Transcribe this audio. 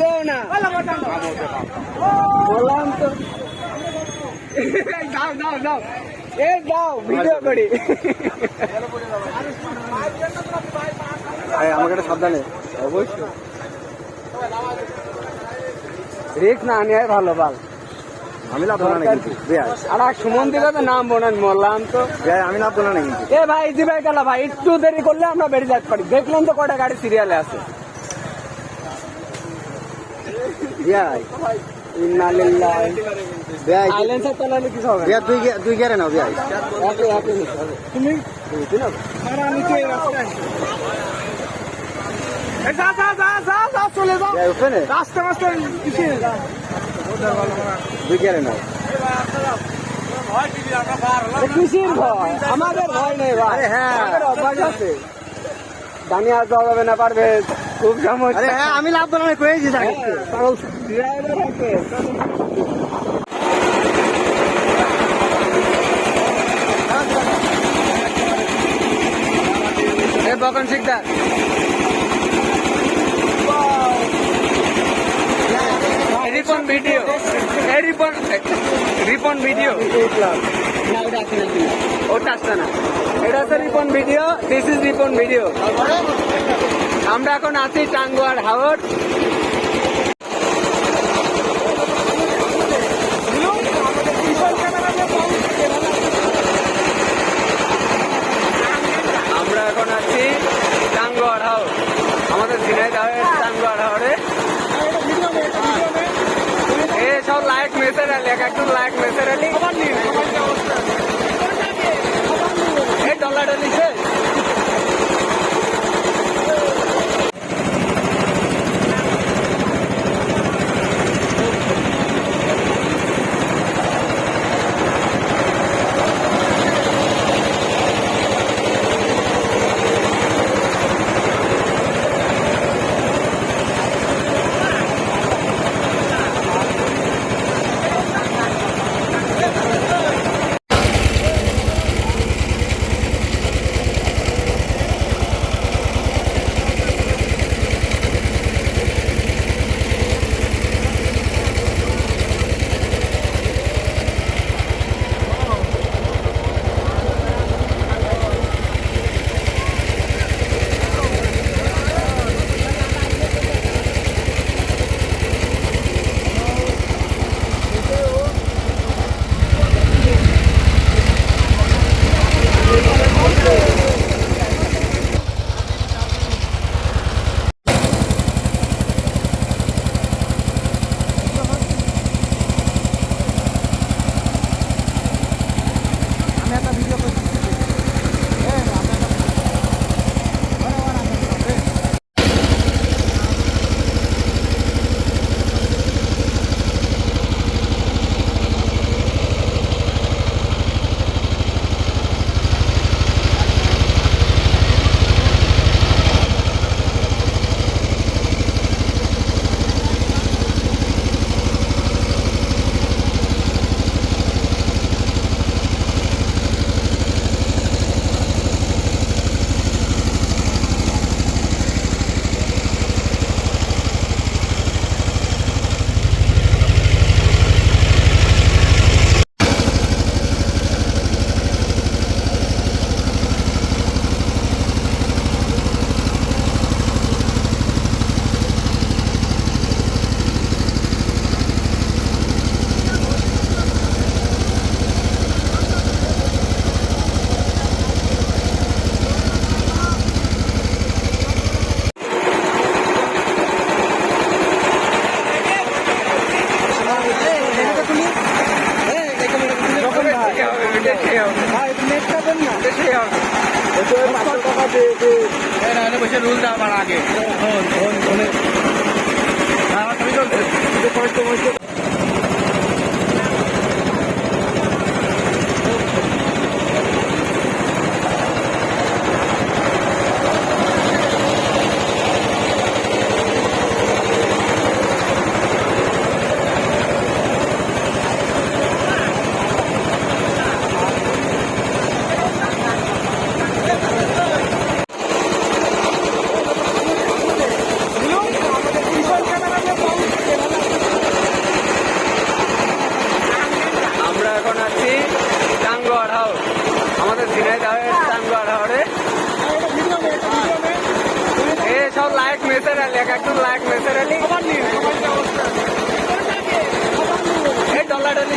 দেও না। বললাম তো। দাও দাও দাও। এ দাও ভিডিও করি। আমাকে একটা সাবধানে। অবশ্যই। রিক্স না নেয় ভালো বাল আমি লাভ না কিন্তু। আর এক সুমন দিলে তো নাম বোনান মরলাম তো। আমি লাভ না কিন্তু। এ ভাই জি ভাই গেল ভাই? একটু দেরি করলে আমরা বেরিয়ে যেতে পারি। দেখলাম তো কটা গাড়ি সিরিয়ালে আছে। বেয়াই। ইন্না লিল্লাহ বেয়াই সাইলেন্সার চালালে কিছু হবে বেয়া তুই গে- তুই গেলে না বেয়াই। একে একে নিতে হবে তুমি? তুই না এই যা যা যা যা যা চলে যাও। বেয়াই ওখানে? রাস্তা রাস্তা পিছিয়ে। যা তুই গেলে না কিসের ভয়? আমাদের ভয় নেই ভাই। হ্যাঁ। দানিয়া যাওয়া না পারবে। খুব সমস্যা আমি লাভ না কয়েছি হ্যাঁ, পাগল বকন শিকদার। রিপন ভিডিও। এ রিপন রিপন ভিডিও। ওটা আসছে না। এটা হচ্ছে Ripon video this is Ripon video. আমরা এখন আছি টাঙ্গুয়ার হাওড় আমরা এখন আছি টাঙ্গুয়ার হাওড় আমাদের ঝিনাইদহের টাঙ্গুয়ার হাওড়ে এ সব লাইক মেসের আলি এক একটু লাইক মেসের আলি এই ডলারটা নিচ্ছে বসে রুল দেওয়া বাড়া আগে এই দেখো টাঙ্গুয়ার হাওড়ে এ সব লাইক মেসের আলি এক একজন লাইক মেসের আলি এই ডলার আলি